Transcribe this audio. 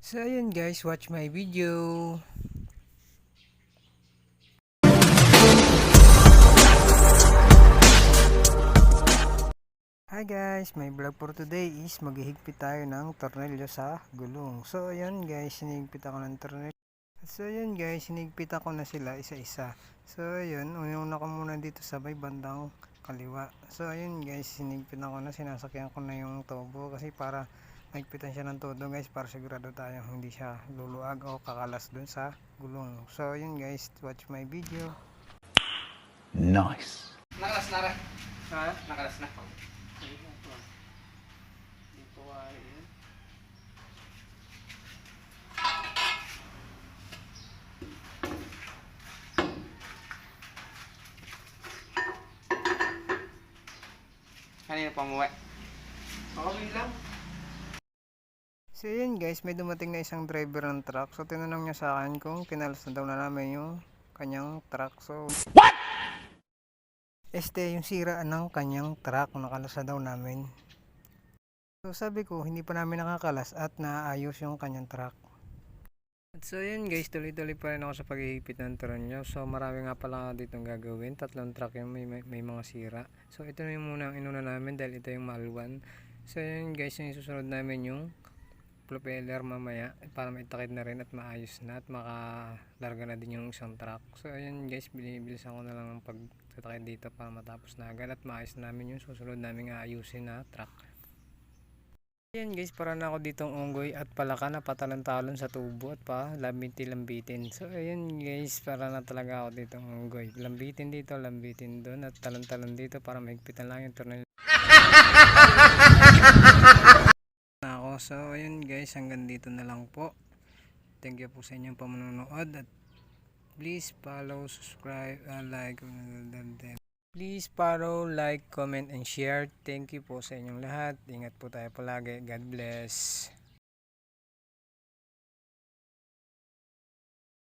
So ayun guys, watch my video. Hi guys, my vlog for today is maghihigpit tayo ng tornilyo sa gulong. So ayun guys, sinigpit ako ng tornilyo. So ayun guys, sinigpit ako na sila isa-isa. So ayun, una ko muna dito sa may bandang kaliwa. So ayun guys, sinigpit ako na, sinasakyan ko na yung tobo kasi para maigpitan siya ng todo guys para sigurado tayo hindi siya luluag o kakalas dun sa gulong. So ayun guys, watch my video. Nice. Nakalas na rin. Ha? Nakalas na. Dito ay Kanina pa umuwi. Okay lang. So yun guys, may dumating na isang driver ng truck. So tinanong niya sa akin kung kinalas na daw na namin yung kanyang truck. So What? Este, yung sira ng kanyang truck nakalas na daw namin. So sabi ko, hindi pa namin nakakalas at naayos yung kanyang truck. At so yun guys, tuloy-tuloy pa rin ako sa paghihigpit ng tornilyo. So marami nga pala ditong gagawin. Tatlong truck yung may, may, may mga sira. So ito na yung muna ang inuna namin dahil ito yung malwan. So yun guys, yung susunod namin yung propeller mamaya para maitakid na rin at maayos na at makalarga na din yung isang truck. So ayun guys, binibilisan ko na lang ang pagtatakid dito para matapos na agad at maayos namin yung susunod namin aayusin na truck. Ayan guys, para na ako ditong unggoy at palaka na patalon-talon sa tubo at pa lambitin-lambitin. So ayan guys, para na talaga ako ditong unggoy. Lambitin dito, lambitin doon at talon-talon dito para maigpitan lang yung tornilyo. na ako. So ayun guys, hanggang dito na lang po. Thank you po sa inyong pamanonood at please follow, subscribe, uh, like, uh, Please follow, like, comment, and share. Thank you po sa inyong lahat. Ingat po tayo palagi. God bless.